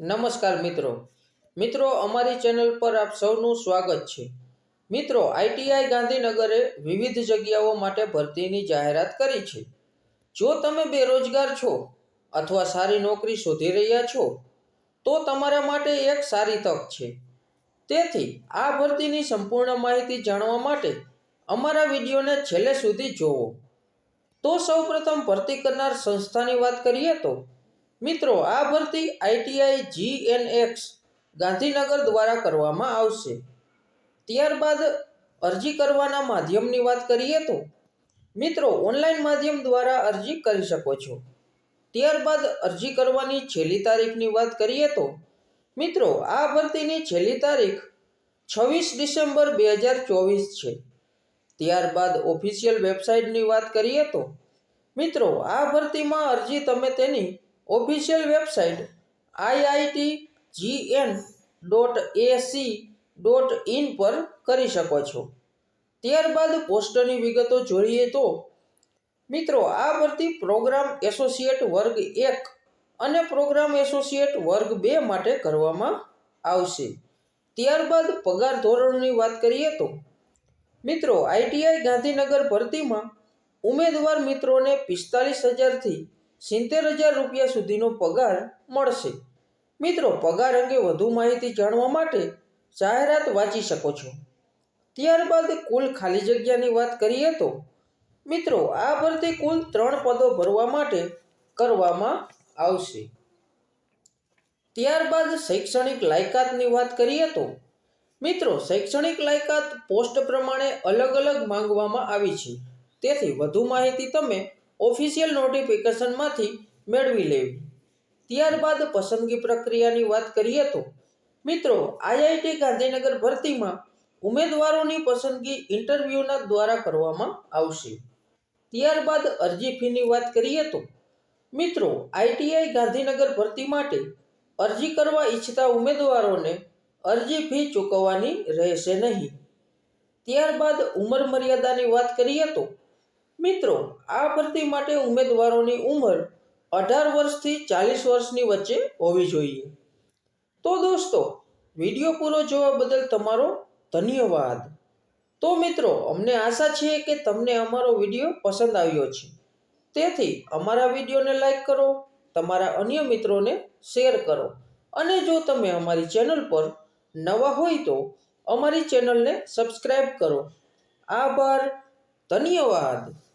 નમસ્કાર મિત્રો. મિત્રો, અમારી ચેનલ પર આપ સૌનું સ્વાગત છે. મિત્રો આઈટીઆઈ ગાંધીનગરે વિવિધ જગ્યાઓ માટે ભરતીની જાહેરાત કરી છે. જો તમે બેરોજગાર છો અથવા સારી નોકરી શોધી રહ્યા છો, તો તમારા માટે એક સારી તક છે. તેથી, આ ભરતીની સંપૂર્ણ માહિતી જાણવા માટે અમારા વિડીયોને છેલ્લે સુધી જોવો. તો સૌપ્રથમ ભરતી કરનાર સંસ્થાની વાત કરીએ તો મિત્રો, આ ભરતી આઈટીઆઈ જીએનએક્સ ગાંધીનગર દ્વારા કરવામાં આવશે. ત્યારબાદ અરજી કરવાના માધ્યમની વાત કરીએ તો, મિત્રો, ઓનલાઈન માધ્યમ દ્વારા અરજી કરી શકો છો. ત્યારબાદ અરજી કરવાની છેલ્લી તારીખની વાત કરીએ તો, મિત્રો, આ ભરતીની છેલ્લી તારીખ છવ્વીસ ડિસેમ્બર બે હજાર ચોવીસ છે. ત્યારબાદ ઓફિશિયલ વેબસાઇટની વાત કરીએ તો, મિત્રો, આ ભરતીમાં અરજી તમે તેની official website IIT GN dot ac dot in પર કરી શકો છો. ત્યારબાદ પોસ્ટની વિગતો જોઈએ તો, મિત્રો, આ ભરતી પ્રોગ્રામ એસોસિએટ વર્ગ એક અને પ્રોગ્રામ એસોસિએટ વર્ગ બે માટે કરવામાં આવશે. ત્યારબાદ પગાર ધોરણની વાત કરીએ તો, મિત્રો આઈટીઆઈ ગાંધીનગર ભરતીમાં ઉમેદવાર મિત્રોને પિસ્તાલીસ હજારથી સિત્તેર હજાર રૂપિયા સુધીનો પગાર મળશે. મિત્રો, પગાર અંગે વધુ માહિતી જાણવા માટે જાહેરાત વાંચી શકો છો. ત્યારબાદ કુલ ખાલી જગ્યાની વાત કરીએ તો, મિત્રો, આ ભરતી કુલ ત્રણ પદો ભરવા માટે કરવામાં આવશે. ત્યારબાદ શૈક્ષણિક લાયકાતની વાત કરીએ તો, મિત્રો, શૈક્ષણિક લાયકાત પોસ્ટ પ્રમાણે અલગ અલગ માંગવામાં આવી છે. તેથી વધુ માહિતી તમે ઓફિશિયલ નોટિફિકેશનમાંથી મેળવી લેવી. ત્યારબાદ પસંદગી પ્રક્રિયાની વાત કરીએ તો, મિત્રો, આઈઆઈટી ગાંધીનગર ભરતીમાં ઉમેદવારોની પસંદગી ઇન્ટરવ્યૂના દ્વારા કરવામાં આવશે. ત્યારબાદ અરજી ફીની વાત કરીએ તો, મિત્રો, આઈટીઆઈ ગાંધીનગર ભરતી માટે અરજી કરવા ઈચ્છતા ઉમેદવારોને અરજી ફી ચૂકવવાની રહેશે નહીં. ત્યારબાદ ઉંમર મર્યાદાની વાત કરીએ તો મિત્રો, આ ભરતી માટે ઉમેદવારોની ઉંમર અઢાર વર્ષથી ચાલીસ વર્ષની વચ્ચે હોવી જોઈએ. તો દોસ્તો, વીડિયો પૂરો જોવા બદલ તમારો ધન્યવાદ. તો મિત્રો, અમને આશા છે કે તમને અમારો વીડિયો પસંદ આવ્યો છે. તેથી, અમારા વિડીયોને લાઈક કરો, તમારા અન્ય મિત્રોને શેર કરો અને જો તમે અમારી ચેનલ પર નવા હોય તો અમારી ચેનલને સબસ્ક્રાઈબ કરો. આભાર, ધન્યવાદ.